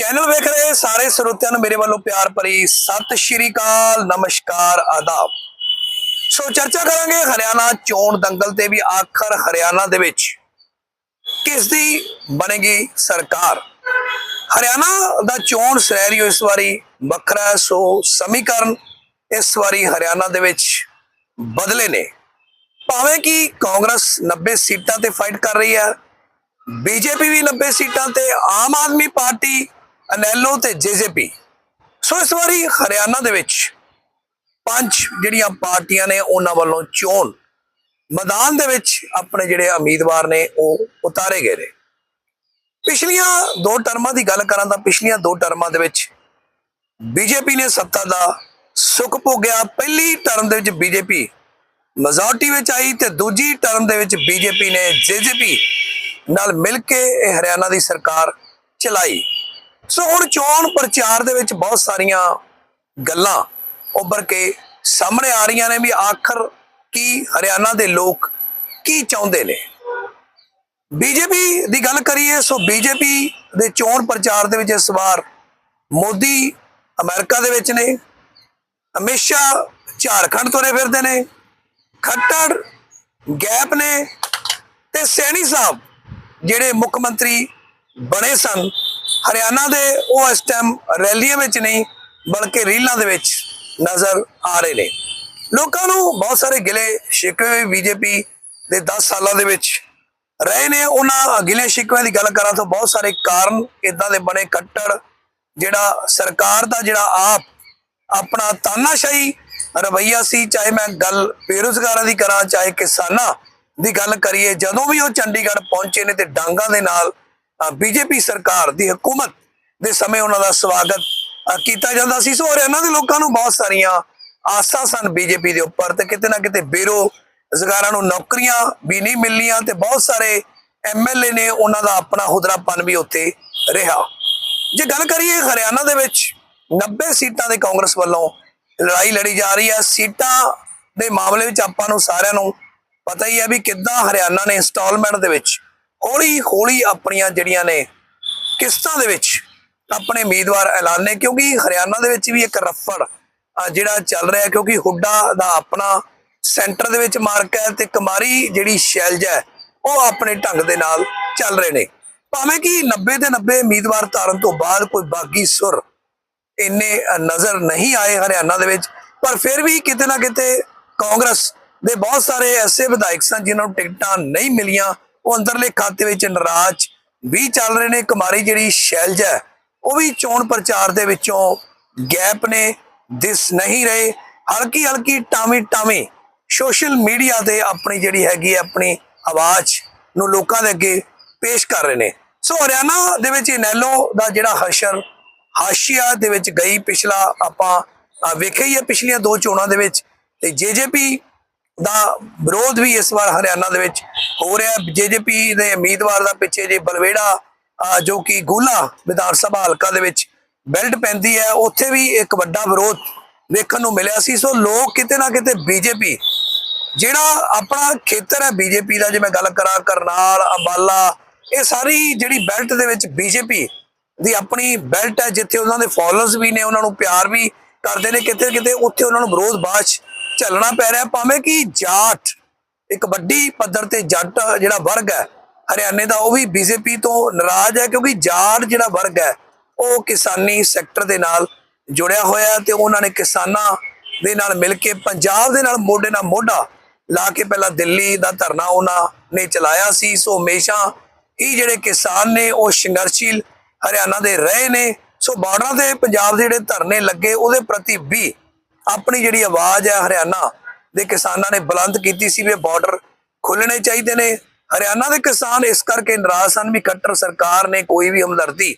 Channel ਵੇਖ ਰਹੇ ਸਾਰੇ ਸਰੋਤਿਆਂ ਨੂੰ ਮੇਰੇ ਵੱਲੋਂ ਪਿਆਰ ਭਰੀ ਸਤਿ ਸ਼੍ਰੀ ਅਕਾਲ, ਨਮਸਕਾਰ, ਆਦਾਬ। ਸੋ ਚਰਚਾ ਕਰਾਂਗੇ ਹਰਿਆਣਾ ਚੋਣ ਦੰਗਲ ਤੇ ਵੀ ਆਖਰ ਹਰਿਆਣਾ ਦੇ ਵਿੱਚ ਕਿਸ ਦੀ ਬਣੇਗੀ ਸਰਕਾਰ? ਹਰਿਆਣਾ ਦਾ ਚੋਣ ਸਿਨੈਰੀਓ ਇਸ ਵਾਰੀ ਵੱਖਰਾ ਸੋ ਸਮੀਕਰਨ ਇਸ ਵਾਰੀ ਹਰਿਆਣਾ ਦੇ ਵਿੱਚ ਬਦਲੇ ਨੇ। ਭਾਵੇਂ ਕਿ ਕਾਂਗਰਸ 90 ਸੀਟਾਂ ਤੇ ਫਾਈਟ ਕਰ ਰਹੀ ਹੈ, ਬੀਜੇਪੀ ਵੀ 90 ਸੀਟਾਂ ਤੇ, ਆਮ ਆਦਮੀ ਪਾਰਟੀ ਅਨੈਲੋ ਤੇ ਜੇਜੇਪੀ ਸੋ ਇਸ ਵਾਰੀ ਹਰਿਆਣਾ ਦੇ ਵਿੱਚ ਪੰਜ ਜਿਹੜੀਆਂ ਪਾਰਟੀਆਂ ਨੇ, ਉਹਨਾਂ ਵੱਲੋਂ ਚੋਣ। ਮੈਦਾਨ ਦੇ ਵਿੱਚ ਆਪਣੇ ਜਿਹੜੇ ਉਮੀਦਵਾਰ ਨੇ, ਉਹ ਉਤਾਰੇ ਗਏ ਨੇ। ਪਿਛਲੀਆਂ ਦੋ ਟਰਮਾਂ ਦੀ ਗੱਲ ਕਰਾਂ ਤਾਂ ਪਿਛਲੀਆਂ ਦੋ ਟਰਮਾਂ ਦੇ ਵਿੱਚ ਬੀਜੇਪੀ ਨੇ ਸੱਤਾ ਦਾ ਸੁੱਖ ਭੋਗਿਆ। ਪਹਿਲੀ ਟਰਮ ਦੇ ਵਿੱਚ ਬੀਜੇਪੀ ਮੈਜੋਰਟੀ ਵਿੱਚ ਆਈ ਤੇ ਦੂਜੀ ਟਰਮ ਦੇ ਵਿੱਚ ਬੀਜੇਪੀ ਨੇ ਜੇਜੇਪੀ ਨਾਲ ਮਿਲ ਕੇ ਇਹ ਹਰਿਆਣਾ ਦੀ ਸਰਕਾਰ ਚਲਾਈ। ਸੋ ਹੁਣ ਚੋਣ ਪ੍ਰਚਾਰ ਦੇ ਵਿੱਚ ਬਹੁਤ ਸਾਰੀਆਂ ਗੱਲਾਂ ਉੱਭਰ ਕੇ ਸਾਹਮਣੇ ਆ ਰਹੀਆਂ ਨੇ ਵੀ ਆਖਰ ਕੀ ਹਰਿਆਣਾ ਦੇ ਲੋਕ ਕੀ ਚਾਹੁੰਦੇ ਨੇ? ਬੀਜੇਪੀ ਦੀ ਗੱਲ ਕਰੀਏ, ਸੋ ਬੀਜੇਪੀ ਦੇ ਚੋਣ ਪ੍ਰਚਾਰ ਦੇ ਵਿੱਚ ਇਸ ਵਾਰ ਮੋਦੀ ਅਮਰੀਕਾ ਦੇ ਵਿੱਚ ਨੇ, ਅਮਿਤ ਸ਼ਾਹ ਝਾਰਖੰਡ ਤੁਰੇ ਫਿਰਦੇ ਨੇ, ਖੱਟੜ ਗੈਪ ਨੇ ਤੇ ਸੈਣੀ ਸਾਹਿਬ ਜਿਹੜੇ ਮੁੱਖ ਮੰਤਰੀ ਬਣੇ ਸਨ ਹਰਿਆਣਾ ਦੇ ਉਹ ਇਸ ਟਾਈਮ ਰੈਲੀਆਂ ਵਿੱਚ ਨਹੀਂ, ਬਲਕਿ ਰੀਲਾਂ ਦੇ ਵਿੱਚ ਨਜ਼ਰ ਆ ਰਹੇ ਨੇ। ਲੋਕਾਂ ਨੂੰ ਬਹੁਤ ਸਾਰੇ ਗਿਲੇ ਸ਼ਿਕਵੇ ਬੀਜੇਪੀ ਦੇ 10 ਸਾਲਾਂ ਦੇ ਵਿੱਚ ਰਹੇ ਨੇ। ਉਹਨਾਂ ਗਿਲੇ ਸ਼ਿਕਵਿਆਂ ਦੀ ਗੱਲ ਕਰਾਂ ਤਾਂ ਬਹੁਤ ਸਾਰੇ ਕਾਰਨ ਇਦਾਂ ਦੇ ਬਣੇ। ਕੱਟੜ, ਜਿਹੜਾ ਸਰਕਾਰ ਦਾ ਜਿਹੜਾ ਆਪ ਆਪਣਾ ਤਾਨਾਸ਼ਾਹੀ ਰਵਈਆ ਸੀ, ਚਾਹੇ ਮੈਂ ਗੱਲ ਬੇਰੁਜ਼ਗਾਰਾਂ ਦੀ ਕਰਾਂ, ਚਾਹੇ ਕਿਸਾਨਾਂ ਦੀ ਗੱਲ ਕਰੀਏ, ਜਦੋਂ ਵੀ ਉਹ ਚੰਡੀਗੜ੍ਹ ਪਹੁੰਚੇ ਨੇ ਤੇ ਡਾਂਗਾ ਦੇ ਨਾਲ ਬੀਜੇਪੀ ਸਰਕਾਰ ਦੀ ਹਕੂਮਤ ਦੇ ਸਮੇਂ ਉਹਨਾਂ ਦਾ ਸਵਾਗਤ ਕੀਤਾ ਜਾਂਦਾ ਸੀ। ਸੋ ਹਰਿਆਣਾ ਦੇ ਲੋਕਾਂ ਨੂੰ ਬਹੁਤ ਸਾਰੀਆਂ ਆਸਾਂ ਸਨ ਬੀਜੇਪੀ ਦੇ ਉੱਪਰ ਤੇ ਕਿਤੇ ਨਾ ਕਿਤੇ ਬੇਰੁਜ਼ਗਾਰਾਂ ਨੂੰ ਨੌਕਰੀਆਂ ਵੀ ਨਹੀਂ ਮਿਲਣੀਆਂ ਤੇ ਬਹੁਤ ਸਾਰੇ ਐਮਐਲਏ ਨੇ ਉਹਨਾਂ ਦਾ ਆਪਣਾ ਹੁਦਰਾਪਨ ਵੀ ਉੱਥੇ ਰਿਹਾ। ਜੇ ਗੱਲ ਕਰੀਏ ਹਰਿਆਣਾ ਦੇ ਵਿੱਚ 90 ਸੀਟਾਂ ਦੇ ਕਾਂਗਰਸ ਵੱਲੋਂ ਲੜਾਈ ਲੜੀ ਜਾ ਰਹੀ ਹੈ। ਸੀਟਾਂ ਦੇ ਮਾਮਲੇ ਵਿੱਚ ਆਪਾਂ ਨੂੰ ਸਾਰਿਆਂ ਨੂੰ ਪਤਾ ਹੀ ਹੈ ਵੀ ਕਿੱਦਾਂ ਹਰਿਆਣਾ ਨੇ ਇੰਸਟਾਲਮੈਂਟ ਦੇ ਵਿੱਚ ਹੌਲੀ ਹੌਲੀ ਆਪਣੀਆਂ ਜਿਹੜੀਆਂ ਨੇ ਕਿਸ਼ਤਾਂ ਦੇ ਵਿੱਚ ਆਪਣੇ ਉਮੀਦਵਾਰ ਐਲਾਨੇ ਕਿਉਂਕਿ ਹਰਿਆਣਾ ਦੇ ਵਿੱਚ ਵੀ ਇੱਕ ਰਫੜ ਜਿਹੜਾ ਚੱਲ ਰਿਹਾ ਕਿਉਂਕਿ ਹੁੱਡਾ ਦਾ ਆਪਣਾ ਸੈਂਟਰ ਦੇ ਵਿੱਚ ਮਾਰਕ ਹੈ ਤੇ ਕੁਮਾਰੀ ਜਿਹੜੀ ਸ਼ੈਲਜ਼ ਹੈ, ਉਹ ਆਪਣੇ ਢੰਗ ਦੇ ਨਾਲ ਚੱਲ ਰਹੇ ਨੇ। ਭਾਵੇਂ ਕਿ 90 ਦੇ 90 ਉਮੀਦਵਾਰ ਧਾਰਨ ਤੋਂ ਬਾਅਦ ਕੋਈ ਬਾਗੀ ਸੁਰ ਇੰਨੇ ਨਜ਼ਰ ਨਹੀਂ ਆਏ ਹਰਿਆਣਾ ਦੇ ਵਿੱਚ, ਪਰ ਫਿਰ ਵੀ ਕਿਤੇ ਨਾ ਕਿਤੇ ਕਾਂਗਰਸ ਦੇ ਬਹੁਤ ਸਾਰੇ ਐਸੇ ਵਿਧਾਇਕ ਸਨ ਜਿਨ੍ਹਾਂ ਨੂੰ ਟਿਕਟਾਂ ਨਹੀਂ ਮਿਲੀਆਂ। ਉਹ ਅੰਦਰਲੇ ਖਾਤੇ ਵਿੱਚ ਨਰਾਜ ਵੀ ਚੱਲ ਰਹੇ ਨੇ। ਕੁਮਾਰੀ ਜਿਹੜੀ ਸ਼ੈਲਜ਼ ਹੈ, ਉਹ ਵੀ ਚੋਣ ਪ੍ਰਚਾਰ ਦੇ ਵਿੱਚੋਂ ਗੈਪ ਨੇ ਦਿਸ ਨਹੀਂ ਰਹੇ। ਹਲਕੀ ਹਲਕੀ ਟਾਵੀ ਟਾਵੀ ਸੋਸ਼ਲ ਮੀਡੀਆ ਤੇ ਆਪਣੀ ਜਿਹੜੀ ਹੈਗੀ ਹੈ ਆਪਣੀ ਆਵਾਜ਼ ਨੂੰ ਲੋਕਾਂ ਦੇ ਅੱਗੇ ਪੇਸ਼ ਕਰ ਰਹੇ ਨੇ। ਸੋ ਹਰਿਆਣਾ ਦੇ ਵਿੱਚ ਇਨੈਲੋ ਦਾ ਜਿਹੜਾ ਹਸ਼ਰ ਹਾਸ਼ੀਆ ਦੇ ਵਿੱਚ ਗਈ ਪਿਛਲਾ ਆਪਾਂ ਵੇਖਿਆ ਹੀ ਹੈ ਪਿਛਲੀਆਂ ਦੋ ਚੋਣਾਂ ਦੇ ਵਿੱਚ। ਤੇ ਜੇਜੇਪੀ ਦਾ ਵਿਰੋਧ ਵੀ ਇਸ ਵਾਰ ਹਰਿਆਣਾ ਦੇ ਵਿੱਚ ਹੋ ਰਿਹਾ। ਜੇਜੇਪੀ ਦੇ ਉਮੀਦਵਾਰ ਦਾ ਪਿੱਛੇ ਜੇ ਬਲਵੇੜਾ ਜੋ ਕਿ ਗੂਲਾ ਵਿਧਾਨ ਸਭਾ ਹਲਕਾ ਦੇ ਵਿੱਚ ਬੈਲਟ ਪੈਂਦੀ ਹੈ, ਉੱਥੇ ਵੀ ਇੱਕ ਵੱਡਾ ਵਿਰੋਧ ਵੇਖਣ ਨੂੰ ਮਿਲਿਆ ਸੀ। ਸੋ ਲੋਕ ਕਿਤੇ ਨਾ ਕਿਤੇ ਬੀਜੇਪੀ, ਜਿਹੜਾ ਆਪਣਾ ਖੇਤਰ ਹੈ ਬੀਜੇਪੀ ਦਾ ਜੇ ਮੈਂ ਗੱਲ ਕਰਾਂ ਕਰਨਾਲ, ਅੰਬਾਲਾ, ਇਹ ਸਾਰੀ ਜਿਹੜੀ ਬੈਲਟ ਦੇ ਵਿੱਚ ਬੀਜੇਪੀ ਦੀ ਆਪਣੀ ਬੈਲਟ ਹੈ, ਜਿੱਥੇ ਉਹਨਾਂ ਦੇ ਫਾਲੋਅਰਸ ਵੀ ਨੇ, ਉਹਨਾਂ ਨੂੰ ਪਿਆਰ ਵੀ ਕਰਦੇ ਨੇ, ਕਿਤੇ ਕਿਤੇ ਉੱਥੇ ਉਹਨਾਂ ਨੂੰ ਵਿਰੋਧ ਬਾਸ਼ ਚੱਲਣਾ ਪੈ ਰਿਹਾ, ਭਾਵੇਂ ਕਿ ਜਾਟ, ਇੱਕ ਵੱਡੀ ਪੱਧਰ ਤੇ ਜੱਟ ਜਿਹੜਾ ਵਰਗ ਹੈ, ਹਰਿਆਣੇ ਦਾ ਉਹ ਵੀ ਬੀਜੇਪੀ ਤੋਂ ਨਾਰਾਜ਼ ਹੈ ਕਿਉਂਕਿ ਜਾਟ ਜਿਹੜਾ ਵਰਗ ਹੈ, ਉਹ ਕਿਸਾਨੀ ਸੈਕਟਰ ਦੇ ਨਾਲ ਜੁੜਿਆ ਹੋਇਆ ਹੈ ਤੇ ਉਹਨਾਂ ਨੇ ਕਿਸਾਨਾਂ ਦੇ ਨਾਲ ਮਿਲ ਕੇ, ਪੰਜਾਬ ਦੇ ਨਾਲ ਮੋਢੇ ਨਾਲ ਮੋਢਾ ਲਾ ਕੇ ਪਹਿਲਾਂ ਦਿੱਲੀ ਦਾ ਧਰਨਾ ਉਹਨਾਂ ਨੇ ਚਲਾਇਆ ਸੀ। ਸੋ ਹਮੇਸ਼ਾ ਹੀ ਜਿਹੜੇ ਕਿਸਾਨ ਨੇ, ਉਹ ਸੰਘਰਸ਼ੀਲ ਹਰਿਆਣਾ ਦੇ ਰਹੇ ਨੇ। ਸੋ ਬਾਰਡਰਾਂ ਤੇ ਪੰਜਾਬ ਦੇ ਜਿਹੜੇ ਧਰਨੇ ਲੱਗੇ, ਉਹਦੇ ਪ੍ਰਤੀ ਵੀ ਆਪਣੀ ਜਿਹੜੀ ਆਵਾਜ਼ ਹੈ ਹਰਿਆਣਾ ਦੇ ਕਿਸਾਨਾਂ ਨੇ ਬੁਲੰਦ ਕੀਤੀ ਸੀ ਵੀ ਬਾਰਡਰ ਖੁੱਲਣੇ ਚਾਹੀਦੇ ਨੇ। ਹਰਿਆਣਾ ਦੇ ਕਿਸਾਨ ਇਸ ਕਰਕੇ ਨਾਰਾਜ਼ ਸਨ ਵੀ ਕੱਟਰ ਸਰਕਾਰ ਨੇ ਕੋਈ ਵੀ ਹਮਦਰਦੀ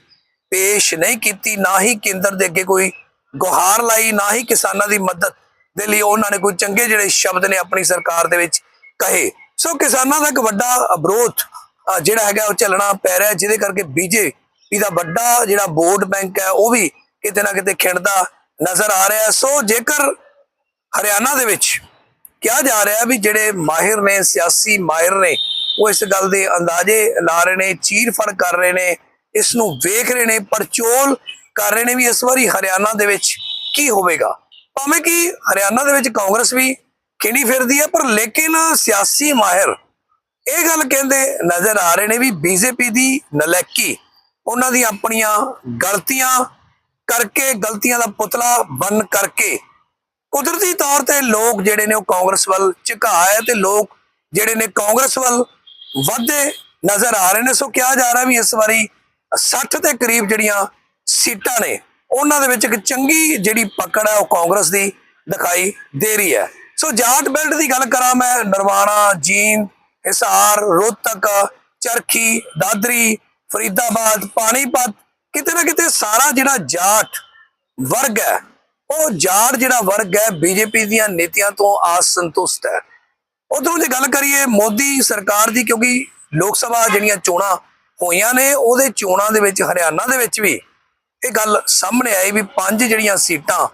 ਪੇਸ਼ ਨਹੀਂ ਕੀਤੀ, ਨਾ ਹੀ ਕੇਂਦਰ ਦੇ ਅੱਗੇ ਕੋਈ ਗੁਹਾਰ ਲਾਈ, ਨਾ ਹੀ ਕਿਸਾਨਾਂ ਦੀ ਮਦਦ ਦੇ ਲਈ ਉਹਨਾਂ ਨੇ ਕੋਈ ਚੰਗੇ ਜਿਹੜੇ ਸ਼ਬਦ ਨੇ ਆਪਣੀ ਸਰਕਾਰ ਦੇ ਵਿੱਚ ਕਹੇ। ਸੋ ਕਿਸਾਨਾਂ ਦਾ ਇੱਕ ਵੱਡਾ ਵਿਰੋਧ ਜਿਹੜਾ ਹੈਗਾ ਉਹ ਚੱਲਣਾ ਪੈ ਰਿਹਾ, ਜਿਹਦੇ ਕਰਕੇ ਬੀਜੇਪੀ ਦਾ ਵੱਡਾ ਜਿਹੜਾ ਵੋਟ ਬੈਂਕ ਹੈ, ਉਹ ਵੀ ਕਿਤੇ ਨਾ ਕਿਤੇ ਖਿੰਡਦਾ ਨਜ਼ਰ ਆ ਰਿਹਾ ਸੋ ਜੇਕਰ ਹਰਿਆਣਾ ਦੇ ਵਿੱਚ ਕਿਹਾ ਜਾ ਰਿਹਾ ਵੀ ਜਿਹੜੇ ਮਾਹਿਰ ਨੇ, ਸਿਆਸੀ ਮਾਹਿਰ ਨੇ, ਉਹ ਇਸ ਗੱਲ ਦੇ ਅੰਦਾਜ਼ੇ ਲਾ ਰਹੇ ਨੇ, ਚੀਰ ਫੜ ਕਰ ਰਹੇ ਨੇ, ਇਸ ਨੂੰ ਵੇਖ ਰਹੇ ਨੇ, ਪਰਚੋਲ ਕਰ ਰਹੇ ਨੇ ਵੀ ਇਸ ਵਾਰੀ ਹਰਿਆਣਾ ਦੇ ਵਿੱਚ ਕੀ ਹੋਵੇਗਾ। ਭਾਵੇਂ ਕਿ ਹਰਿਆਣਾ ਦੇ ਵਿੱਚ ਕਾਂਗਰਸ ਵੀ ਖਿੰਡੀ ਫਿਰਦੀ ਹੈ, ਪਰ ਲੇਕਿਨ ਸਿਆਸੀ ਮਾਹਿਰ ਇਹ ਗੱਲ ਕਹਿੰਦੇ ਨਜ਼ਰ ਆ ਰਹੇ ਨੇ ਵੀ ਬੀਜੇਪੀ ਦੀ ਨਲੈਕੀ, ਉਹਨਾਂ ਦੀਆਂ ਆਪਣੀਆਂ ਗਲਤੀਆਂ ਕਰਕੇ ਗਲਤੀਆਂ ਦਾ ਪੁਤਲਾ ਬਣ ਕਰਕੇ ਕੁਦਰਤੀ ਤੌਰ ਤੇ ਲੋਕ ਜਿਹੜੇ ਨੇ ਉਹ ਕਾਂਗਰਸ ਵੱਲ ਝੁਕਾ ਹੈ ਤੇ ਲੋਕ ਜਿਹੜੇ ਨੇ ਕਾਂਗਰਸ ਵੱਲ ਵੱਧਦੇ ਨਜ਼ਰ ਆ ਰਹੇ ਨੇ। ਸੋ ਕਿਹਾ ਜਾ ਰਿਹਾ ਵੀ ਇਸ ਵਾਰੀ 60 ਦੇ ਕਰੀਬ ਜਿਹੜੀਆਂ ਸੀਟਾਂ ਨੇ, ਉਹਨਾਂ ਦੇ ਵਿੱਚ ਇੱਕ ਚੰਗੀ ਜਿਹੜੀ ਪਕੜ ਹੈ ਉਹ ਕਾਂਗਰਸ ਦੀ ਦਿਖਾਈ ਦੇ ਰਹੀ ਹੈ। ਸੋ ਜਾਟ ਬੈਲਟ ਦੀ ਗੱਲ ਕਰਾਂ ਮੈਂ, ਨਰਵਾਣਾ ਜੀਨ ਹਿਸਾਰ, ਰੋਹਤਕ, ਚਰਖੀ, ਦਾਦਰੀ, ਫਰੀਦਾਬਾਦ, ਪਾਣੀਪਤ ਕਿਤੇ ਨਾ ਕਿਤੇ ਸਾਰਾ ਜਿਹੜਾ ਜਾਟ ਵਰਗ ਹੈ, ਉਹ ਜਾਟ ਜਿਹੜਾ ਵਰਗ ਹੈ, ਬੀਜੇਪੀ ਦੀਆਂ ਨੀਤੀਆਂ ਤੋਂ ਅਸੰਤੁਸ਼ਟ ਹੈ। ਉਧਰੋਂ ਜੇ ਗੱਲ ਕਰੀਏ ਮੋਦੀ ਸਰਕਾਰ ਦੀ, ਕਿਉਂਕਿ ਲੋਕ ਸਭਾ ਜਿਹੜੀਆਂ ਚੋਣਾਂ ਹੋਈਆਂ ਨੇ, ਉਹਦੇ ਚੋਣਾਂ ਦੇ ਵਿੱਚ, ਹਰਿਆਣਾ ਦੇ ਵਿੱਚ ਵੀ ਇਹ ਗੱਲ ਸਾਹਮਣੇ ਆਈ ਵੀ ਪੰਜ ਜਿਹੜੀਆਂ ਸੀਟਾਂ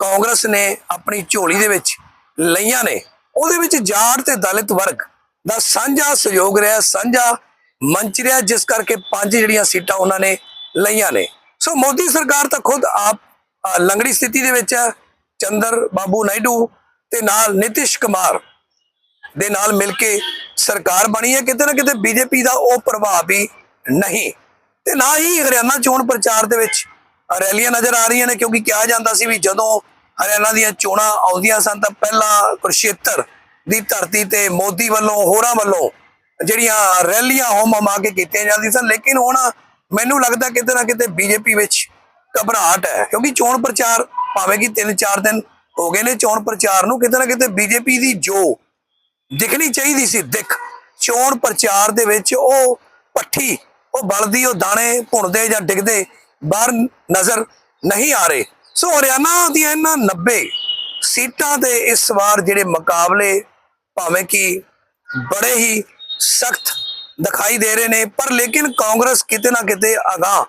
ਕਾਂਗਰਸ ਨੇ ਆਪਣੀ ਝੋਲੀ ਦੇ ਵਿੱਚ ਲਈਆਂ ਨੇ। ਉਹਦੇ ਵਿੱਚ ਜਾਟ ਤੇ ਦਲਿਤ ਵਰਗ ਦਾ ਸਾਂਝਾ ਸਹਿਯੋਗ ਰਿਹਾ, ਸਾਂਝਾ ਮੰਚ ਰਿਹਾ, ਜਿਸ ਕਰਕੇ ਪੰਜ ਜਿਹੜੀਆਂ ਸੀਟਾਂ ਉਹਨਾਂ ਨੇ ਲਈਆਂ ਨੇ। ਸੋ ਮੋਦੀ ਸਰਕਾਰ ਤਾਂ ਖੁਦ ਆਪ ਅ, ਲੰਗੜੀ ਸਥਿਤੀ ਦੇ ਵਿੱਚ ਹੈ। ਚੰਦਰ ਬਾਬੂ ਨਾਇਡੂ ਤੇ ਨਾਲ ਨਿਤਿਸ਼ ਕੁਮਾਰ ਦੇ ਨਾਲ ਮਿਲ ਕੇ ਸਰਕਾਰ ਬਣੀ ਹੈ। ਕਿਤੇ ਨਾ ਕਿਤੇ ਬੀਜੇਪੀ ਦਾ ਉਹ ਪ੍ਰਭਾਵ ਵੀ ਨਹੀਂ। ਤੇ ਨਾ ਹੀ ਹਰਿਆਣਾ ਚੋਣ ਪ੍ਰਚਾਰ ਦੇ ਵਿੱਚ ਰੈਲੀਆਂ ਨਜ਼ਰ ਆ ਰਹੀਆਂ ਨੇ ਕਿਉਂਕਿ ਕਿਹਾ ਜਾਂਦਾ ਸੀ ਵੀ ਜਦੋਂ ਹਰਿਆਣਾ ਦੀਆਂ ਚੋਣਾਂ ਆਉਂਦੀਆਂ ਸਨ ਤਾਂ ਪਹਿਲਾਂ ਕੁਰਸ਼ੇਤਰ ਦੀ ਧਰਤੀ ਤੇ ਮੋਦੀ ਵੱਲੋਂ ਹੋਰਾਂ ਵੱਲੋਂ ਜਿਹੜੀਆਂ ਰੈਲੀਆਂ ਹੋਮ ਹਮਾ ਕੇ ਕੀਤੀਆਂ ਜਾਂਦੀਆਂ ਸਨ ਲੇਕਿਨ ਹੁਣ ਮੈਨੂੰ ਲੱਗਦਾ ਕਿਤੇ ਨਾ ਕਿਤੇ ਬੀਜੇਪੀ ਵਿੱਚ ਘਬਰਾਹਟ ਹੈ, ਕਿਉਂਕਿ ਚੋਣ ਪ੍ਰਚਾਰ ਭਾਵੇਂ ਕਿ 3-4 ਦਿਨ ਹੋ ਗਏ ਨੇ, ਚੋਣ ਪ੍ਰਚਾਰ ਨੂੰ ਕਿਤੇ ਨਾ ਕਿਤੇ ਬੀਜੇਪੀ ਦੀ ਜੋ ਦਿਖਣੀ ਚਾਹੀਦੀ ਸੀ, ਦਿਖ। ਚੋਣ ਪ੍ਰਚਾਰ ਦੇ ਵਿੱਚ ਉਹ ਪੱਠੀ, ਉਹ ਬਲਦੀ, ਉਹ ਦਾਣੇ ਭੁੰਨਦੇ ਜਾਂ ਡਿੱਗਦੇ ਬਾਹਰ ਨਜ਼ਰ ਨਹੀਂ ਆ ਰਹੇ। ਸੋ ਹਰਿਆਣਾ ਦੀਆਂ ਇਹਨਾਂ 90 ਸੀਟਾਂ ਦੇ ਇਸ ਵਾਰ ਜਿਹੜੇ ਮੁਕਾਬਲੇ ਭਾਵੇਂ ਕਿ ਬੜੇ ਹੀ ਸਖਤ ਦਿਖਾਈ ਦੇ ਰਹੇ ਨੇ, ਪਰ ਲੇਕਿਨ ਕਾਂਗਰਸ ਕਿਤੇ ਨਾ ਕਿਤੇ ਅਗਾਂਹ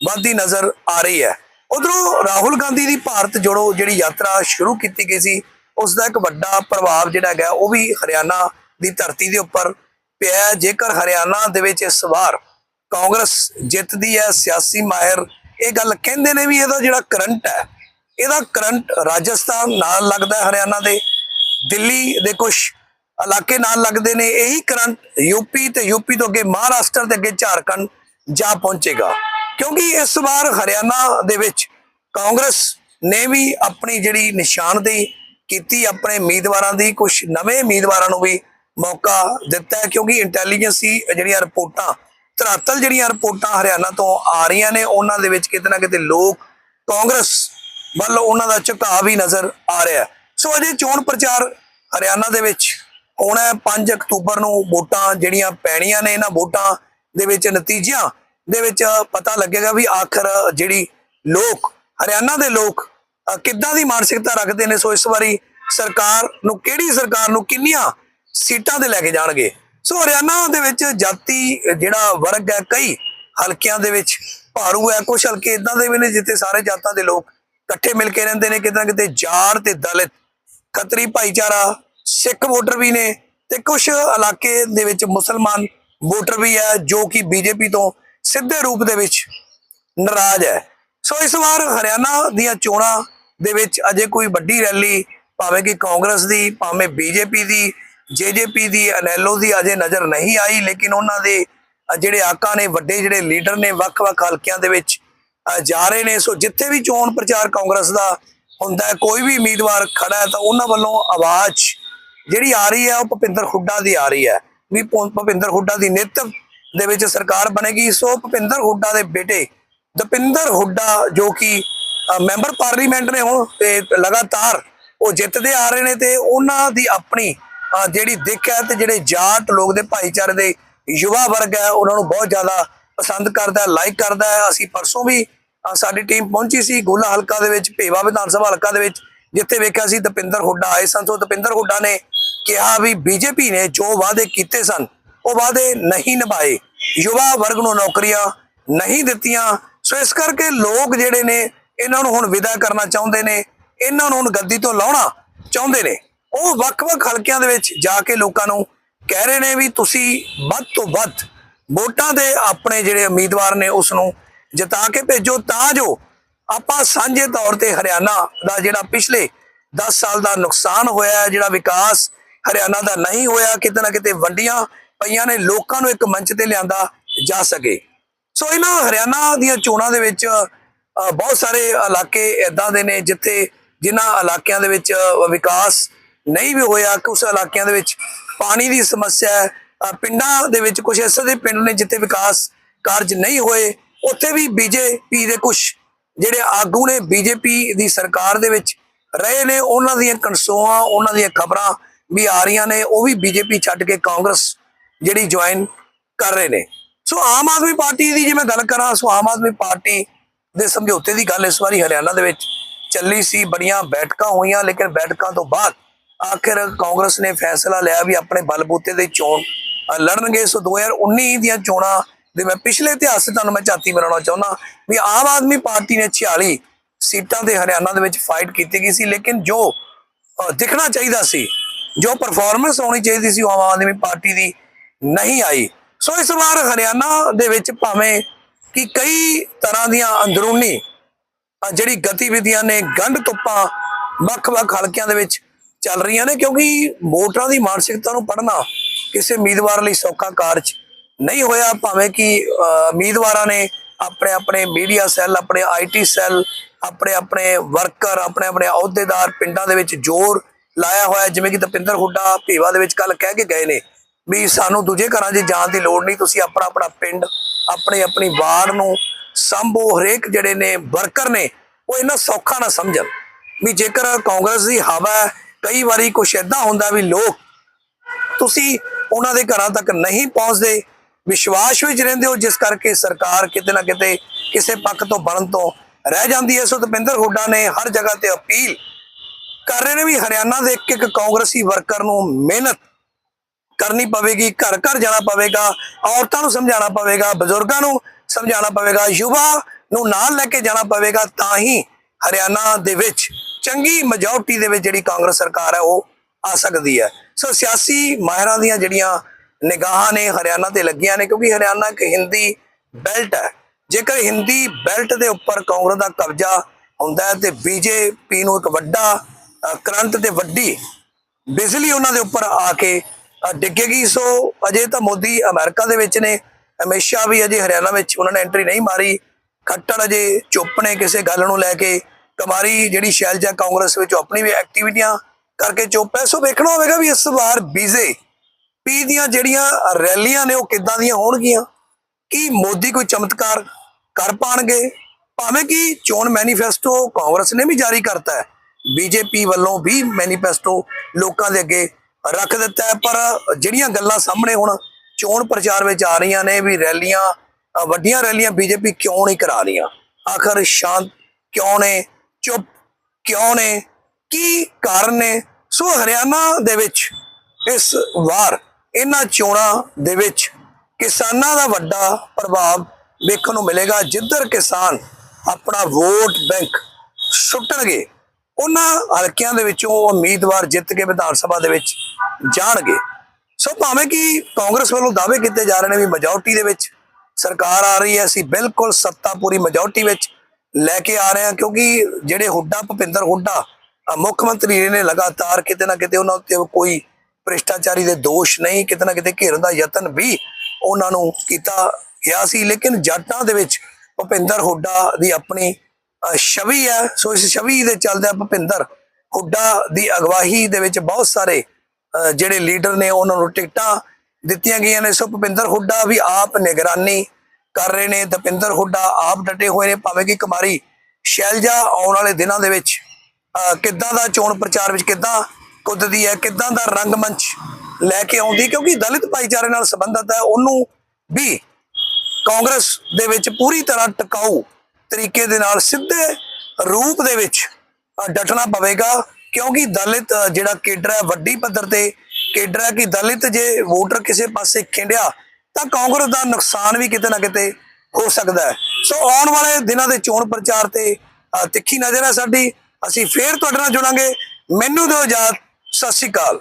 ਵੱਧਦੀ ਨਜ਼ਰ ਆ ਰਹੀ ਹੈ। ਉਧਰੋਂ ਰਾਹੁਲ ਗਾਂਧੀ ਦੀ ਭਾਰਤ ਜੋੜੋ ਜਿਹੜੀ ਯਾਤਰਾ ਸ਼ੁਰੂ ਕੀਤੀ ਗਈ ਸੀ ਉਸ ਦਾ ਇੱਕ ਵੱਡਾ ਪ੍ਰਭਾਵ ਜਿਹੜਾ ਹੈਗਾ, ਉਹ ਵੀ ਹਰਿਆਣਾ ਦੀ ਧਰਤੀ ਦੇ ਉੱਪਰ ਪਿਆ ਜੇਕਰ ਹਰਿਆਣਾ ਦੇ ਵਿੱਚ ਇਸ ਵਾਰ ਕਾਂਗਰਸ ਜਿੱਤਦੀ ਹੈ, ਸਿਆਸੀ ਮਾਹਿਰ ਇਹ ਗੱਲ ਕਹਿੰਦੇ ਨੇ ਵੀ ਇਹਦਾ ਜਿਹੜਾ ਕਰੰਟ ਹੈ, ਇਹਦਾ ਕਰੰਟ ਰਾਜਸਥਾਨ ਨਾਲ ਲੱਗਦਾ ਹਰਿਆਣਾ ਦੇ। ਦਿੱਲੀ ਦੇ ਕੁਝ ਇਲਾਕੇ ਨਾਲ ਲੱਗਦੇ ਨੇ। ਇਹੀ ਕਰੰਟ ਯੂਪੀ ਤੇ ਯੂਪੀ ਤੋਂ ਅੱਗੇ ਮਹਾਰਾਸ਼ਟਰ ਤੇ ਅੱਗੇ ਝਾਰਖੰਡ ਜਾ ਪਹੁੰਚੇਗਾ। ਕਿਉਂਕਿ ਇਸ ਵਾਰ ਹਰਿਆਣਾ ਦੇ ਵਿੱਚ ਕਾਂਗਰਸ ਨੇ ਵੀ ਆਪਣੀ ਜਿਹੜੀ ਨਿਸ਼ਾਨਦੇਹੀ ਕੀਤੀ, ਆਪਣੇ ਉਮੀਦਵਾਰਾਂ ਦੀ। ਕੁਝ ਨਵੇਂ ਉਮੀਦਵਾਰਾਂ ਨੂੰ ਵੀ ਮੌਕਾ ਦਿੱਤਾ ਹੈ, ਕਿਉਂਕਿ ਇੰਟੈਲੀਜੈਂਸੀ ਜਿਹੜੀਆਂ ਰਿਪੋਰਟਾਂ, ਧਰਾਤਲ ਜਿਹੜੀਆਂ ਰਿਪੋਰਟਾਂ ਹਰਿਆਣਾ ਤੋਂ ਆ ਰਹੀਆਂ ਨੇ, ਉਹਨਾਂ ਦੇ ਵਿੱਚ ਕਿਤੇ ਨਾ ਕਿਤੇ ਲੋਕ ਕਾਂਗਰਸ ਵੱਲ ਉਹਨਾਂ ਦਾ ਝੁਕਾਅ ਵੀ ਨਜ਼ਰ ਆ ਰਿਹਾ ਸੋ ਅਜੇ ਚੋਣ ਪ੍ਰਚਾਰ ਹਰਿਆਣਾ ਦੇ ਵਿੱਚ ਹੁਣ ਹੈ 5 ਅਕਤੂਬਰ ਨੂੰ ਵੋਟਾਂ ਜਿਹੜੀਆਂ ਪੈਣੀਆਂ ਨੇ ਇਹਨਾਂ ਵੋਟਾਂ ਦੇ ਵਿੱਚ ਨਤੀਜਿਆਂ ਦੇ ਵਿੱਚ ਪਤਾ ਲੱਗੇਗਾ ਵੀ ਆਖਰ ਜਿਹੜੀ ਲੋਕ, ਹਰਿਆਣਾ ਦੇ ਲੋਕ ਕਿੱਦਾਂ ਦੀ ਮਾਨਸਿਕਤਾ ਰੱਖਦੇ ਨੇ। ਸੋ ਇਸ ਵਾਰੀ ਸਰਕਾਰ ਨੂੰ, ਕਿਹੜੀ ਸਰਕਾਰ ਨੂੰ ਕਿੰਨੀਆਂ ਸੀਟਾਂ ਤੇ ਲੈ ਕੇ ਜਾਣਗੇ? ਸੋ ਹਰਿਆਣਾ ਦੇ ਵਿੱਚ ਜਾਤੀ ਜਿਹੜਾ ਵਰਗ ਹੈ, ਕਈ ਹਲਕਿਆਂ ਦੇ ਵਿੱਚ ਭਾਰੂ ਹੈ। ਕੁਝ ਹਲਕੇ ਇਦਾਂ ਦੇ ਵੀ ਨੇ ਜਿੱਥੇ ਸਾਰੇ ਜਾਤਾਂ ਦੇ ਲੋਕ ਇਕੱਠੇ ਮਿਲ ਕੇ ਰਹਿੰਦੇ ਨੇ, ਕਿਤੇ ਨਾ ਕਿਤੇ ਜਾੜ ਤੇ ਦਲਿਤ, ਖੱਤਰੀ ਭਾਈਚਾਰਾ ਸਿੱਖ ਵੋਟਰ ਵੀ ਨੇ ਤੇ ਕੁਝ ਇਲਾਕੇ ਦੇ ਵਿੱਚ ਮੁਸਲਮਾਨ ਵੋਟਰ ਵੀ ਹੈ ਜੋ ਕਿ ਬੀਜੇਪੀ ਤੋਂ ਸਿੱਧੇ ਰੂਪ ਦੇ ਵਿੱਚ ਨਾਰਾਜ਼ ਹੈ। ਸੋ ਇਸ ਵਾਰ ਹਰਿਆਣਾ ਦੀਆਂ ਚੋਣਾਂ ਦੇ ਵਿੱਚ ਅਜੇ ਕੋਈ ਵੱਡੀ ਰੈਲੀ, ਭਾਵੇਂ ਕਿ ਕਾਂਗਰਸ ਦੀ, ਭਾਵੇਂ ਬੀਜੇਪੀ ਦੀ, ਜੇਜੇਪੀ ਦੀ ਅਨੈਲੋ ਦੀ ਅਜੇ ਨਜ਼ਰ ਨਹੀਂ ਆਈ, ਲੇਕਿਨ ਉਹਨਾਂ ਦੇ ਜਿਹੜੇ ਆਕਾ ਨੇ, ਵੱਡੇ ਜਿਹੜੇ ਲੀਡਰ ਨੇ, ਵੱਖ-ਵੱਖ ਹਲਕਿਆਂ ਦੇ ਵਿੱਚ ਜਾ ਰਹੇ ਨੇ। ਸੋ ਜਿੱਥੇ ਵੀ ਚੋਣ ਪ੍ਰਚਾਰ ਕਾਂਗਰਸ ਦਾ ਹੁੰਦਾ ਕੋਈ ਵੀ ਉਮੀਦਵਾਰ ਖੜਾ ਹੈ, ਤਾਂ ਉਹਨਾਂ ਵੱਲੋਂ ਆਵਾਜ਼ ਜਿਹੜੀ ਆ ਰਹੀ ਹੈ, ਉਹ ਭੁਪਿੰਦਰ ਹੁੱਡਾ ਦੀ ਆ ਰਹੀ ਹੈ। ਵੀ ਭੁ- ਭੁਪਿੰਦਰ ਹੁੱਡਾ ਦੀ ਨੇਤਵ ਦੇ ਵਿੱਚ ਸਰਕਾਰ ਬਣੇਗੀ। ਸੋ ਭੁਪਿੰਦਰ ਹੁੱਡਾ ਦੇ ਬੇਟੇ ਦਪਿੰਦਰ ਹੁੱਡਾ ਜੋ ਕਿ ਮੈਂਬਰ ਪਾਰਲੀਮੈਂਟ ਨੇ ਹੁਣ ਤੇ ਲਗਾਤਾਰ ਉਹ ਜਿੱਤਦੇ ਆ ਰਹੇ ਨੇ ਤੇ ਉਹਨਾਂ ਦੀ ਆਪਣੀ ਜਿਹੜੀ ਦਿੱਖ ਹੈ ਤੇ ਜਿਹੜੇ ਜਾਟ ਲੋਕ ਦੇ ਭਾਈਚਾਰੇ ਦੇ ਯੁਵਾ ਵਰਗ ਹੈ, ਉਹਨਾਂ ਨੂੰ ਬਹੁਤ ਜ਼ਿਆਦਾ ਪਸੰਦ ਕਰਦਾ ਲਾਈਕ ਕਰਦਾ ਅਸੀਂ ਪਰਸੋਂ ਵੀ ਸਾਡੀ ਟੀਮ ਪਹੁੰਚੀ ਸੀ ਗੋਲਾ ਹਲਕਾ ਦੇ ਵਿੱਚ, ਭੇਵਾ ਵਿਧਾਨ ਸਭਾ ਹਲਕਾ ਦੇ ਵਿੱਚ। ਜਿੱਥੇ ਵੇਖਿਆ ਸੀ ਦਪਿੰਦਰ ਹੁੱਡਾ ਆਏ ਸਨ, ਸੋ ਦਪਿੰਦਰ ਹੁੱਡਾ ਨੇ ਕਿਹਾ ਵੀ ਬੀਜੇਪੀ ਨੇ ਜੋ ਵਾਅਦੇ ਕੀਤੇ ਸਨ, ਉਹ ਵਾਅਦੇ ਨਹੀਂ ਨਿਭਾਏ। ਯੁਵਾ ਵਰਗ ਨੂੰ ਨੌਕਰੀਆਂ ਨਹੀਂ ਦਿੱਤੀਆਂ। ਸੋ ਇਸ ਕਰਕੇ ਲੋਕ ਜਿਹੜੇ ਨੇ, ਇਹਨਾਂ ਨੂੰ ਹੁਣ ਵਿਦਾ ਕਰਨਾ ਚਾਹੁੰਦੇ ਨੇ, ਇਹਨਾਂ ਨੂੰ ਹੁਣ ਗੱਦੀ ਤੋਂ ਲਾਉਣਾ ਚਾਹੁੰਦੇ ਨੇ। ਉਹ ਵੱਖ-ਵੱਖ ਹਲਕਿਆਂ ਦੇ ਵਿੱਚ ਜਾ ਕੇ ਲੋਕਾਂ ਨੂੰ ਕਹਿ ਰਹੇ ਨੇ ਵੀ ਤੁਸੀਂ ਵੱਧ ਤੋਂ ਵੱਧ ਵੋਟਾਂ ਦੇ ਆਪਣੇ ਜਿਹੜੇ ਉਮੀਦਵਾਰ ਨੇ ਉਸ ਨੂੰ ਜਿਤਾ ਕੇ ਭੇਜੋ, ਤਾਂ ਜੋ ਆਪਾਂ ਸਾਂਝੇ ਤੌਰ ਤੇ ਹਰਿਆਣਾ ਦਾ ਜਿਹੜਾ ਪਿਛਲੇ 10 ਸਾਲ ਦਾ ਨੁਕਸਾਨ ਹੋਇਆ ਜਿਹੜਾ ਵਿਕਾਸ ਹਰਿਆਣਾ ਦਾ ਨਹੀਂ ਹੋਇਆ, ਕਿਤੇ ਨਾ ਕਿਤੇ ਵੰਡੀਆਂ ਪਈਆਂ ਨੇ, ਲੋਕਾਂ ਨੂੰ ਇੱਕ ਮੰਚ ਤੇ ਲਿਆਂਦਾ ਜਾ ਸਕੇ। ਸੋ ਇਹਨਾਂ ਹਰਿਆਣਾ ਦੀਆਂ ਚੋਣਾਂ ਦੇ ਵਿੱਚ ਬਹੁਤ ਸਾਰੇ ਇਲਾਕੇ ਇਦਾਂ ਦੇ ਨੇ ਜਿੱਥੇ ਜਿਨ੍ਹਾਂ ਇਲਾਕਿਆਂ ਦੇ ਵਿੱਚ ਵਿਕਾਸ ਨਹੀਂ ਵੀ ਹੋਇਆ ਕੁਝ ਇਲਾਕਿਆਂ ਦੇ ਵਿੱਚ ਪਾਣੀ ਦੀ ਸਮੱਸਿਆ ਹੈ। ਪਿੰਡਾਂ ਦੇ ਵਿੱਚ ਕੁਝ ਐਸੇ ਦੇ ਪਿੰਡ ਨੇ ਜਿੱਥੇ ਵਿਕਾਸ ਕਾਰਜ ਨਹੀਂ ਹੋਏ, ਉੱਥੇ ਵੀ ਬੀਜੇਪੀ ਦੇ ਕੁਝ ਜਿਹੜੇ ਆਗੂ ਨੇ ਬੀਜੇਪੀ ਦੀ ਸਰਕਾਰ ਦੇ ਵਿੱਚ ਰਹੇ ਨੇ, ਉਹਨਾਂ ਦੀਆਂ ਕਨਸੋਆਂ ਉਹਨਾਂ ਦੀਆਂ ਖਬਰਾਂ ਵੀ ਆ ਰਹੀਆਂ ਨੇ, ਉਹ ਵੀ ਬੀਜੇਪੀ ਛੱਡ ਕੇ ਕਾਂਗਰਸ ਜਿਹੜੀ ਜੁਆਇਨ ਕਰ ਰਹੇ ਨੇ। ਸੋ ਆਮ ਆਦਮੀ ਪਾਰਟੀ ਦੀ ਜੇ ਮੈਂ ਗੱਲ ਕਰਾਂ, ਸੋ ਆਮ ਆਦਮੀ ਪਾਰਟੀ ਦੇ ਸਮਝੌਤੇ ਦੀ ਗੱਲ ਇਸ ਵਾਰੀ ਹਰਿਆਣਾ ਦੇ ਵਿੱਚ ਚੱਲੀ ਸੀ, ਬੜੀਆਂ ਬੈਠਕਾਂ ਹੋਈਆਂ, ਲੇਕਿਨ ਬੈਠਕਾਂ ਤੋਂ ਬਾਅਦ ਆਖਿਰ ਕਾਂਗਰਸ ਨੇ ਫੈਸਲਾ ਲਿਆ ਵੀ ਆਪਣੇ ਬਲਬੂਤੇ ਦੇ ਚੋਣ ਲੜਨਗੇ। ਸੋ 2019 ਦੀਆਂ ਚੋਣਾਂ ਦੇ ਮੈਂ ਪਿਛਲੇ ਇਤਿਹਾਸ ਤੇ ਤੁਹਾਨੂੰ ਮੈਂ ਝਾਤੀ ਮਰਾਉਣਾ ਚਾਹੁੰਦਾ ਵੀ ਆਮ ਆਦਮੀ ਪਾਰਟੀ ਨੇ 46 ਸੀਟਾਂ ਤੇ ਹਰਿਆਣਾ ਦੇ ਵਿੱਚ ਫਾਈਟ ਕੀਤੀ ਗਈ ਸੀ, ਲੇਕਿਨ ਜੋ ਦਿਖਣਾ ਚਾਹੀਦਾ ਸੀ, ਜੋ ਪਰਫਾਰਮੈਂਸ ਹੋਣੀ ਚਾਹੀਦੀ ਸੀ, ਉਹ ਆਮ ਆਦਮੀ ਪਾਰਟੀ ਦੀ ਨਹੀਂ ਆਈ। ਸੋ ਇਸ ਵਾਰ ਹਰਿਆਣਾ ਦੇ ਵਿੱਚ ਭਾਵੇਂ ਕਿ ਕਈ ਤਰ੍ਹਾਂ ਦੀਆਂ ਅੰਦਰੂਨੀ ਜਿਹੜੀ ਗਤੀਵਿਧੀਆਂ ਨੇ, ਗੰਢ ਤੁੱਪਾਂ ਵੱਖ-ਵੱਖ ਹਲਕਿਆਂ ਦੇ ਵਿੱਚ ਚੱਲ ਰਹੀਆਂ ਨੇ, ਕਿਉਂਕਿ ਵੋਟਰਾਂ ਦੀ ਮਾਨਸਿਕਤਾ ਨੂੰ ਪੜ੍ਹਨਾ ਕਿਸੇ ਉਮੀਦਵਾਰ ਲਈ ਸੌਖਾ ਕਾਰਜ ਨਹੀਂ ਹੋਇਆ, ਭਾਵੇਂ ਕਿ ਉਮੀਦਵਾਰਾਂ ਨੇ ਆਪਣੇ ਆਪਣੇ ਮੀਡੀਆ ਸੈੱਲ ਆਪਣੇ ਆਈਟੀ ਸੈੱਲ ਆਪਣੇ ਆਪਣੇ ਵਰਕਰ ਆਪਣੇ ਆਪਣੇ ਅਹੁਦੇਦਾਰ ਪਿੰਡਾਂ ਦੇ ਵਿੱਚ ਜ਼ੋਰ ਲਾਇਆ ਹੋਇਆ ਜਿਵੇਂ ਕਿ ਤਪਿੰਦਰ ਹੁੱਡਾ ਭੀਵਾ ਦੇ ਵਿੱਚ ਕੱਲ ਕਹਿ ਕੇ ਗਏ ਨੇ ਵੀ ਸਾਨੂੰ ਦੂਜੇ ਘਰਾਂ 'ਚ ਜਾਣ ਦੀ ਲੋੜ ਨਹੀਂ, ਤੁਸੀਂ ਆਪਣਾ ਆਪਣਾ ਪਿੰਡ, ਆਪਣੇ ਆਪਣੀ ਵਾਰਡ ਨੂੰ ਸੰਭੋ। ਹਰੇਕ ਜਿਹੜੇ ਨੇ ਵਰਕਰ ਨੇ, ਉਹ ਇਹਨਾਂ ਸੌਖਾ ਨਾ ਸਮਝਣ ਵੀ ਜੇਕਰ ਕਾਂਗਰਸ ਦੀ ਹਵਾ ਕਈ ਵਾਰੀ ਕੁਛ ਏਦਾਂ ਹੁੰਦਾ ਵੀ ਲੋਕ ਤੁਸੀਂ ਉਹਨਾਂ ਦੇ ਘਰਾਂ ਤੱਕ ਨਹੀਂ ਪਹੁੰਚਦੇ ਵਿਸ਼ਵਾਸ ਵਿੱਚ ਰਹਿੰਦੇ ਹੋ, ਜਿਸ ਕਰਕੇ ਸਰਕਾਰ ਕਿਤੇ ਨਾ ਕਿਤੇ ਕਿਸੇ ਪੱਖ ਤੋਂ ਬਣਨ ਤੋਂ ਰਹਿ ਜਾਂਦੀ ਹੈ। ਸੋ ਦਪਿੰਦਰ ਹੁੱਡਾ ਨੇ ਹਰ ਜਗ੍ਹਾ ਤੇ ਅਪੀਲ ਕਰ ਰਹੇ ਨੇ ਵੀ ਹਰਿਆਣਾ ਦੇ ਇੱਕ ਇੱਕ ਕਾਂਗਰਸੀ ਵਰਕਰ ਨੂੰ ਮਿਹਨਤ ਕਰਨੀ ਪਵੇਗੀ, ਘਰ ਘਰ ਜਾਣਾ ਪਵੇਗਾ, ਔਰਤਾਂ ਨੂੰ ਸਮਝਾਉਣਾ ਪਵੇਗਾ, ਬਜ਼ੁਰਗਾਂ ਨੂੰ ਸਮਝਾਉਣਾ ਪਵੇਗਾ, ਯੁਵਾ ਨੂੰ ਨਾਲ ਲੈ ਕੇ ਜਾਣਾ ਪਵੇਗਾ, ਤਾਂ ਹੀ ਹਰਿਆਣਾ ਦੇ ਵਿੱਚ ਚੰਗੀ ਮੈਜੋਰਟੀ ਦੇ ਵਿੱਚ ਜਿਹੜੀ ਕਾਂਗਰਸ ਸਰਕਾਰ ਹੈ, ਉਹ ਆ ਸਕਦੀ ਹੈ। ਸੋ ਸਿਆਸੀ ਮਾਹਿਰਾਂ ਦੀਆਂ ਜਿਹੜੀਆਂ ਨਿਗਾਹਾਂ ਨੇ ਹਰਿਆਣਾ ਤੇ ਲੱਗੀਆਂ ਨੇ, ਕਿਉਂਕਿ ਹਰਿਆਣਾ ਇੱਕ ਹਿੰਦੀ ਬੈਲਟ ਹੈ। ਜੇਕਰ ਹਿੰਦੀ ਬੈਲਟ ਦੇ ਉੱਪਰ ਕਾਂਗਰਸ ਦਾ ਕਬਜ਼ਾ ਹੁੰਦਾ ਹੈ ਤੇ ਬੀਜੇਪੀ ਨੂੰ ਇੱਕ ਵੱਡਾ ਕਰੰਟ ਤੇ ਵੱਡੀ ਬਿਜਲੀ ਉਹਨਾਂ ਦੇ ਉੱਪਰ ਆ ਕੇ ਡਿੱਗੇਗੀ। ਸੋ ਅਜੇ ਤਾਂ ਮੋਦੀ ਅਮਰੀਕਾ ਦੇ ਵਿੱਚ ਨੇ। ਹਮੇਸ਼ਾ ਵੀ ਅਜੇ ਹਰਿਆਣਾ ਵਿੱਚ ਉਹਨਾਂ ਨੇ ਐਂਟਰੀ ਨਹੀਂ ਮਾਰੀ। ਖੱਟੜ ਅਜੇ ਚੁੱਪ ਨੇ ਕਿਸੇ ਗੱਲ ਨੂੰ ਲੈ ਕੇ। ਕੁਮਾਰੀ ਜਿਹੜੀ ਸ਼ੈਲਜਾ ਕਾਂਗਰਸ ਵਿੱਚ ਆਪਣੀ ਵੀ ਐਕਟੀਵਿਟੀਆਂ ਕਰਕੇ ਚੁੱਪ ਹੈ। ਸੋ ਵੇਖਣਾ ਹੋਵੇਗਾ ਵੀ ਇਸ ਵਾਰ ਬੀਜੇ ਪੀ ਦੀਆਂ ਜਿਹੜੀਆਂ ਰੈਲੀਆਂ ਨੇ ਉਹ ਕਿੱਦਾਂ ਦੀਆਂ ਹੋਣਗੀਆਂ? ਕੀ ਮੋਦੀ ਕੋਈ ਚਮਤਕਾਰ ਕਰ ਪਾਣਗੇ? ਭਾਵੇਂ ਕਿ ਚੋਣ ਮੈਨੀਫੈਸਟੋ ਕਾਂਗਰਸ ਨੇ ਵੀ ਜਾਰੀ ਕਰਤਾ ਹੈ। ਬੀਜੇਪੀ ਵੱਲੋਂ ਵੀ ਮੈਨੀਫੈਸਟੋ ਲੋਕਾਂ ਦੇ ਅੱਗੇ ਰੱਖ ਦਿੱਤਾ ਹੈ। ਪਰ ਜਿਹੜੀਆਂ ਗੱਲਾਂ ਸਾਹਮਣੇ ਹੁਣ ਚੋਣ ਪ੍ਰਚਾਰ ਵਿੱਚ ਆ ਰਹੀਆਂ ਨੇ ਵੀ ਰੈਲੀਆਂ ਵੱਡੀਆਂ ਰੈਲੀਆਂ ਬੀਜੇਪੀ ਕਿਉਂ ਨਹੀਂ ਕਰਾ ਰਹੀਆਂ? ਆਖਰ ਸ਼ਾਂਤ ਕਿਉਂ ਨੇ? ਚੁੱਪ ਕਿਉਂ ਨੇ? ਕੀ ਕਾਰਨ ਨੇ? ਸੋ ਹਰਿਆਣਾ ਦੇ ਵਿੱਚ ਇਸ ਵਾਰ ਇਹਨਾਂ ਚੋਣਾਂ ਦੇ ਵਿੱਚ ਕਿਸਾਨਾਂ ਦਾ ਵੱਡਾ ਪ੍ਰਭਾਵ ਵੇਖਣ ਨੂੰ ਮਿਲੇਗਾ। ਜਿੱਧਰ ਕਿਸਾਨ ਆਪਣਾ ਵੋਟ ਬੈਂਕ ਸੁੱਟਣਗੇ, ਉਹਨਾਂ ਹਲਕਿਆਂ ਦੇ ਵਿੱਚੋਂ ਉਮੀਦਵਾਰ ਜਿੱਤ ਕੇ ਵਿਧਾਨ ਸਭਾ ਦੇ ਵਿੱਚ ਜਾਣਗੇ। ਸੋ ਭਾਵੇਂ ਕਿ ਕਾਂਗਰਸ ਵੱਲੋਂ ਦਾਅਵੇ ਕੀਤੇ ਜਾ ਰਹੇ ਨੇ ਵੀ ਮੈਜੋਰਟੀ ਦੇ ਵਿੱਚ ਸਰਕਾਰ ਆ ਰਹੀ ਹੈ, ਅਸੀਂ ਬਿਲਕੁਲ ਸੱਤਾ ਪੂਰੀ ਮੈਜੋਰਟੀ ਵਿੱਚ ਲੈ ਕੇ ਆ ਰਹੇ ਹਾਂ, ਕਿਉਂਕਿ ਜਿਹੜੇ ਹੁੱਡਾ ਭੁਪਿੰਦਰ ਹੁੱਡਾ ਮੁੱਖ ਮੰਤਰੀ ਨੇ ਲਗਾਤਾਰ ਕਿਤੇ ਨਾ ਕਿਤੇ ਉਹਨਾਂ ਉੱਤੇ ਕੋਈ ਭ੍ਰਿਸ਼ਟਾਚਾਰੀ ਦੇ ਦੋਸ਼ ਨਹੀਂ ਕਿਤੇ ਨਾ ਕਿਤੇ ਘੇਰਨ ਦਾ ਯਤਨ ਵੀ ਉਹਨਾਂ ਨੂੰ ਕੀਤਾ ਗਿਆ ਸੀ। ਲੇਕਿਨ ਜੱਟਾਂ ਦੇ ਵਿੱਚ ਭੁਪਿੰਦਰ ਹੁੱਡਾ ਦੀ ਆਪਣੀ ਛਵੀ ਹੈ ਸੋ ਇਸ ਛਵੀ ਦੇ ਚੱਲਦਿਆਂ ਭੁਪਿੰਦਰ ਹੁੱਡਾ ਦੀ ਅਗਵਾਈ ਦੇ ਵਿੱਚ ਬਹੁਤ ਸਾਰੇ ਅ, ਜਿਹੜੇ ਲੀਡਰ ਨੇ ਉਹਨਾਂ ਨੂੰ ਟਿਕਟਾਂ ਦਿੱਤੀਆਂ ਗਈਆਂ ਨੇ। ਸੋ ਭੁਪਿੰਦਰ ਹੁੱਡਾ ਵੀ ਆਪ ਨਿਗਰਾਨੀ ਕਰ ਰਹੇ ਨੇ। ਦਪਿੰਦਰ ਹੁੱਡਾ ਆਪ ਡਟੇ ਹੋਏ ਨੇ ਭਾਵੇਂ ਕਿ ਕੁਮਾਰੀ ਸ਼ੈਲਜਾ ਆਉਣ ਵਾਲੇ ਦਿਨਾਂ ਦੇ ਵਿੱਚ ਅ, ਕਿੱਦਾਂ ਦਾ ਚੋਣ ਪ੍ਰਚਾਰ ਵਿੱਚ ਕਿੱਦਾਂ ਕੁੱਦਦੀ ਹੈ, ਕਿੱਦਾਂ ਦਾ ਰੰਗਮੰਚ ਲੈ ਕੇ ਆਉਂਦੀ, ਕਿਉਂਕਿ ਦਲਿਤ ਭਾਈਚਾਰੇ ਨਾਲ ਸੰਬੰਧਤ ਹੈ, ਉਹਨੂੰ ਵੀ ਕਾਂਗਰਸ ਦੇ ਵਿੱਚ ਪੂਰੀ ਤਰ੍ਹਾਂ ਟਿਕਾਊ ਤਰੀਕੇ ਦੇ ਨਾਲ ਸਿੱਧੇ ਰੂਪ ਦੇ ਵਿੱਚ ਡਟਣਾ ਪਵੇਗਾ, ਕਿਉਂਕਿ ਦਲਿਤ ਜਿਹੜਾ ਕੇਡਰ ਹੈ, ਵੱਡੀ ਪੱਧਰ ਤੇ ਕੇਡਰ ਹੈ ਕਿ ਦਲਿਤ ਜੇ ਵੋਟਰ ਕਿਸੇ ਪਾਸੇ ਖਿੰਡਿਆ, ਤਾਂ ਕਾਂਗਰਸ ਦਾ ਨੁਕਸਾਨ ਵੀ ਕਿਤੇ ਨਾ ਕਿਤੇ ਹੋ ਸਕਦਾ ਹੈ। ਸੋ ਆਉਣ ਵਾਲੇ ਦਿਨਾਂ ਦੇ ਚੋਣ ਪ੍ਰਚਾਰ ਤੇ ਤਿੱਖੀ ਨਜ਼ਰ ਹੈ ਸਾਡੀ। ਅਸੀਂ ਫੇਰ ਤੁਹਾਡੇ ਨਾਲ ਜੁੜਾਂਗੇ। ਮੈਨੂੰ ਦਿਓ ਇਜਾਜ਼ਤ। ਸਤਿ ਸ਼੍ਰੀ ਅਕਾਲ।